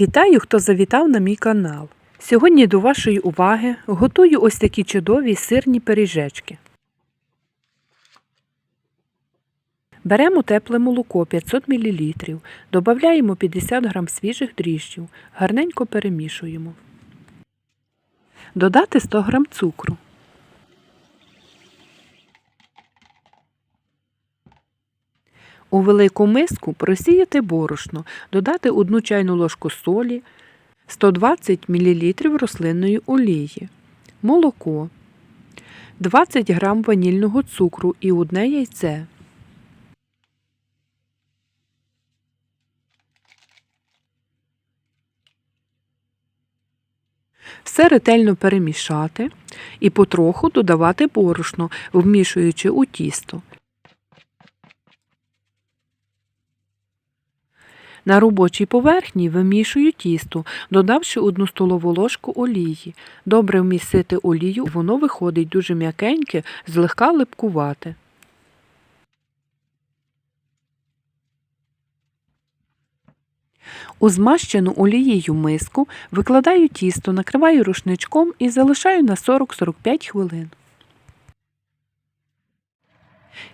Вітаю, хто завітав на мій канал. Сьогодні до вашої уваги готую ось такі чудові сирні пиріжечки. Беремо тепле молоко 500 мл, додаємо 50 г свіжих дріжджів, гарненько перемішуємо. Додати 100 г цукру. У велику миску просіяти борошно, додати 1 чайну ложку солі, 120 мл рослинної олії, молоко, 20 г ванільного цукру і одне яйце. Все ретельно перемішати і потроху додавати борошно, вмішуючи у тісто. На робочій поверхні вимішую тісто, додавши одну столову ложку олії. Добре вмісити олію, воно виходить дуже м'якеньке, злегка липкувате. У змащену олією миску викладаю тісто, накриваю рушничком і залишаю на 40-45 хвилин.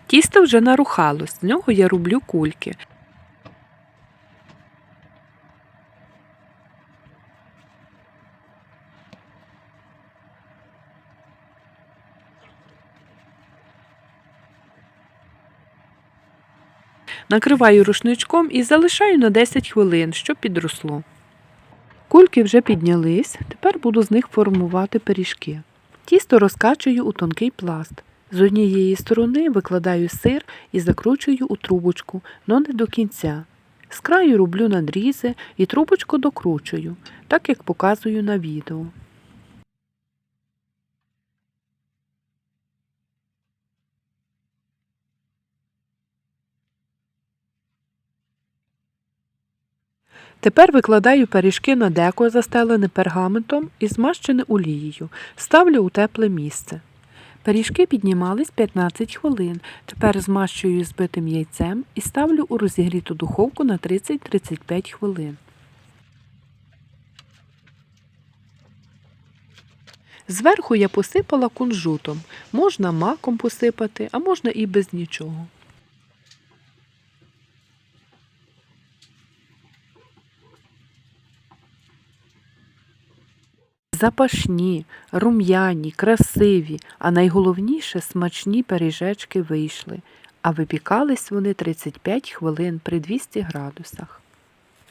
Тісто вже нарухалось, з нього я роблю кульки. Накриваю рушничком і залишаю на 10 хвилин, щоб підросло. Кульки вже піднялись, тепер буду з них формувати пиріжки. Тісто розкачую у тонкий пласт. З однієї сторони викладаю сир і закручую у трубочку, но не до кінця. З краю роблю надрізи і трубочку докручую, так як показую на відео. Тепер викладаю пиріжки на деко, застелене пергаментом і змащене олією. Ставлю у тепле місце. Пиріжки піднімались 15 хвилин. Тепер змащую збитим яйцем і ставлю у розігріту духовку на 30-35 хвилин. Зверху я посипала кунжутом. Можна маком посипати, а можна і без нічого. Запашні, рум'яні, красиві, а найголовніше смачні пиріжечки вийшли, а випікались вони 35 хвилин при 200 градусах.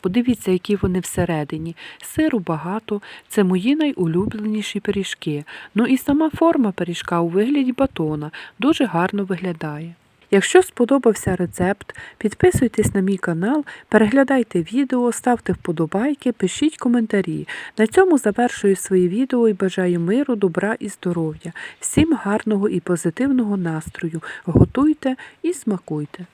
Подивіться, які вони всередині. Сиру багато, це мої найулюбленіші пиріжки. Ну і сама форма пиріжка у вигляді батона дуже гарно виглядає. Якщо сподобався рецепт, підписуйтесь на мій канал, переглядайте відео, ставте вподобайки, пишіть коментарі. На цьому завершую своє відео і бажаю миру, добра і здоров'я. Всім гарного і позитивного настрою. Готуйте і смакуйте!